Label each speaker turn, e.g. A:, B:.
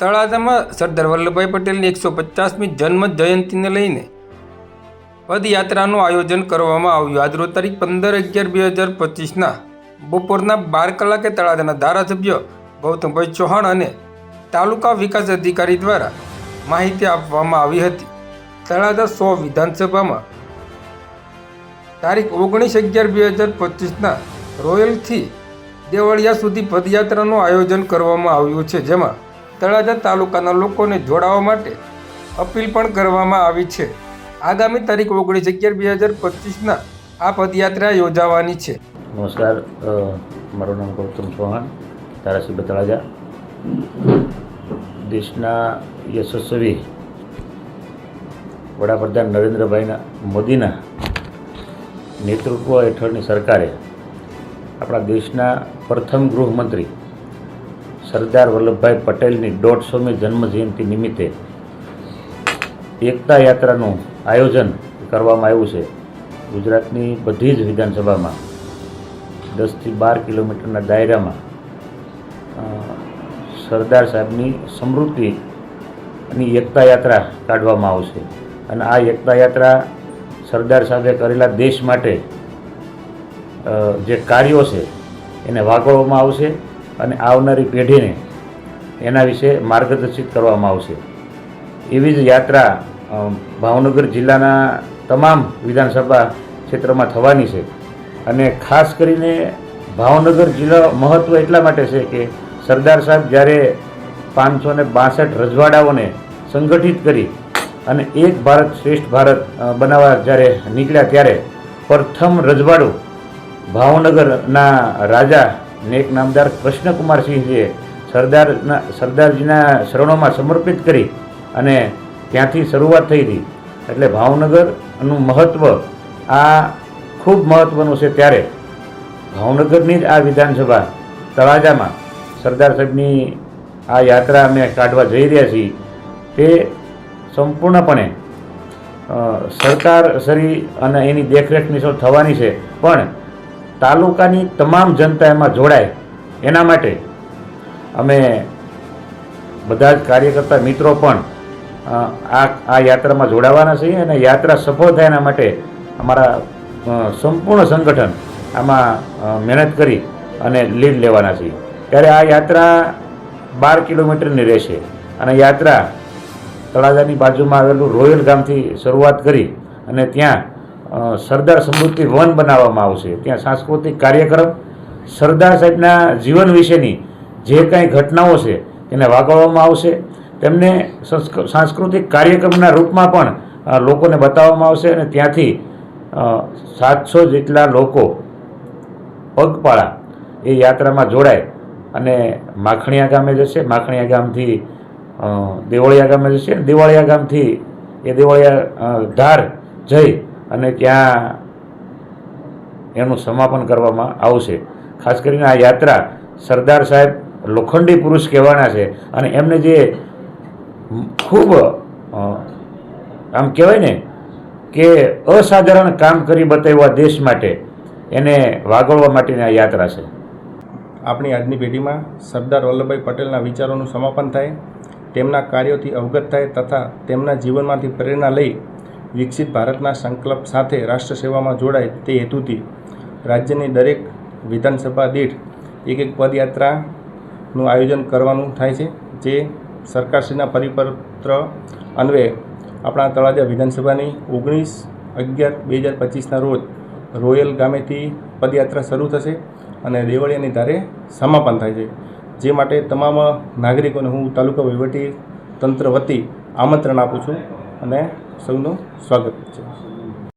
A: તળાજામાં સરદાર વલ્લભભાઈ પટેલની એકસો પચાસમી જન્મ જયંતિને લઈને પદયાત્રાનું આયોજન કરવામાં આવ્યું. આજરોજ તારીખ પંદર અગિયાર બે હજાર પચીસના બપોરના બાર કલાકે તળાજાના ધારાસભ્ય ગૌતમભાઈ ચૌહાણ અને તાલુકા વિકાસ અધિકારી દ્વારા માહિતી આપવામાં આવી હતી. તળાજા સો વિધાનસભામાં તારીખ ઓગણીસ અગિયાર બે હજાર પચીસના રોયલથી દેવળિયા સુધી પદયાત્રાનું આયોજન કરવામાં આવ્યું છે. જેમાં તળાજા તાલુકાના લોકોને જોડાવા માટે અપીલ પણ કરવામાં આવી છે. આગામી તારીખ ઓગણીસ અગિયાર બે હજાર પચીસના આ પદયાત્રા યોજાવાની છે.
B: નમસ્કાર મારું નામ ગૌતમ ચૌહાણ, ધારાસભ્ય તળાજા. દેશના યશસ્વી વડાપ્રધાન નરેન્દ્રભાઈના મોદીના નેતૃત્વ હેઠળની સરકારે આપણા દેશના પ્રથમ ગૃહમંત્રી સરદાર વલ્લભભાઈ પટેલની દોઢસોમી જન્મજયંતિ નિમિત્તે એકતા યાત્રાનું આયોજન કરવામાં આવ્યું છે. ગુજરાતની બધી જ વિધાનસભામાં દસથી બાર કિલોમીટરના દાયરામાં સરદાર સાહેબની સમૃદ્ધિની એકતા યાત્રા કાઢવામાં આવશે. અને આ એકતા યાત્રા સરદાર સાહેબે કરેલા દેશ માટે જે કાર્યો છે એને વાગોળવામાં આવશે. અને આવનારી પેઢીને એના વિશે માર્ગદર્શિત કરવામાં આવશે. એવી જ યાત્રા ભાવનગર જિલ્લાના તમામ વિધાનસભા ક્ષેત્રમાં થવાની છે. અને ખાસ કરીને ભાવનગર જિલ્લા મહત્ત્વ એટલા માટે છે કે સરદાર સાહેબ જ્યારે પાંચસો ને બાસઠ રજવાડાઓને સંગઠિત કરી અને એક ભારત શ્રેષ્ઠ ભારત બનાવવા જ્યારે નીકળ્યા ત્યારે પ્રથમ રજવાડું ભાવનગરના રાજા નેક નામદાર કૃષ્ણકુમારસિંહજીએ સરદારના સરદારજીના શરણોમાં સમર્પિત કરી અને ત્યાંથી શરૂઆત થઈ હતી. એટલે ભાવનગરનું મહત્ત્વ આ ખૂબ મહત્ત્વનું છે ત્યારે. ભાવનગરની જ આ વિધાનસભા તળાજામાં સરદાર સાહેબની આ યાત્રા અમે કાઢવા જઈ રહ્યા છીએ. તે સંપૂર્ણપણે સરકાર સરી અને એની દેખરેખની નીચે થવાની છે, પણ તાલુકાની તમામ જનતા એમાં જોડાય એના માટે અમે બધા જ કાર્યકર્તા મિત્રો પણ આ આ યાત્રામાં જોડાવાના છીએ અને યાત્રા સફળ થાય એના માટે અમારા સંપૂર્ણ સંગઠન આમાં મહેનત કરી અને લીડ લેવાના છીએ. ત્યારે આ યાત્રા બાર કિલોમીટરની રહેશે અને યાત્રા તળાજાની બાજુમાં આવેલું રોયલ ગામથી શરૂઆત કરી અને ત્યાં સરદાર સમૃદ્ધિ વન બનાવવામાં આવશે. ત્યાં સાંસ્કૃતિક કાર્યક્રમ, સરદાર સાહેબના જીવન વિશેની જે કાંઈ ઘટનાઓ છે એને વાગવવામાં આવશે. તેમને સાંસ્કૃતિક કાર્યક્રમના રૂપમાં પણ લોકોને બતાવવામાં આવશે અને ત્યાંથી સાતસો જેટલા લોકો પગપાળા એ યાત્રામાં જોડાય અને માખણીયા ગામે જશે. માખણીયા ગામથી દેવળિયા ગામે જશે દેવળિયા ગામથી એ દેવળિયા ધાર જઈ અને ત્યાં એનું સમાપન કરવામાં આવશે. ખાસ કરીને આ યાત્રા સરદાર સાહેબ લોખંડી પુરુષ કહેવાના છે. અને એમને જે ખૂબ આમ કહેવાય ને કે અસાધારણ કામ કરી બતાવ્યા દેશ માટે, એને વાગોળવા માટેની આ યાત્રા છે.
C: આપણી આજની પેઢીમાં સરદાર વલ્લભભાઈ પટેલના વિચારોનું સમાપન થાય, તેમના કાર્યોથી અવગત થાય તથા તેમના જીવનમાંથી પ્રેરણા લઈ વિકસિત ભારતના સંકલ્પ સાથે રાષ્ટ્ર સેવામાં જોડાય તે હેતુથી રાજ્યની દરેક વિધાનસભા દીઠ એક એક પદયાત્રાનું આયોજન કરવાનું થાય છે, જે સરકારશ્રીના પરિપત્ર અન્વયે આપણા તળાજા વિધાનસભાની ઓગણીસ અગિયાર બે હજાર પચીસના રોજ રોયલ ગામેથી પદયાત્રા શરૂ થશે અને દેવળિયાની ધારે સમાપન થાય છે. જે માટે તમામ નાગરિકોને હું તાલુકા વહીવટી તંત્ર વતી આમંત્રણ આપું છું. અને સૌનું સ્વાગત છે.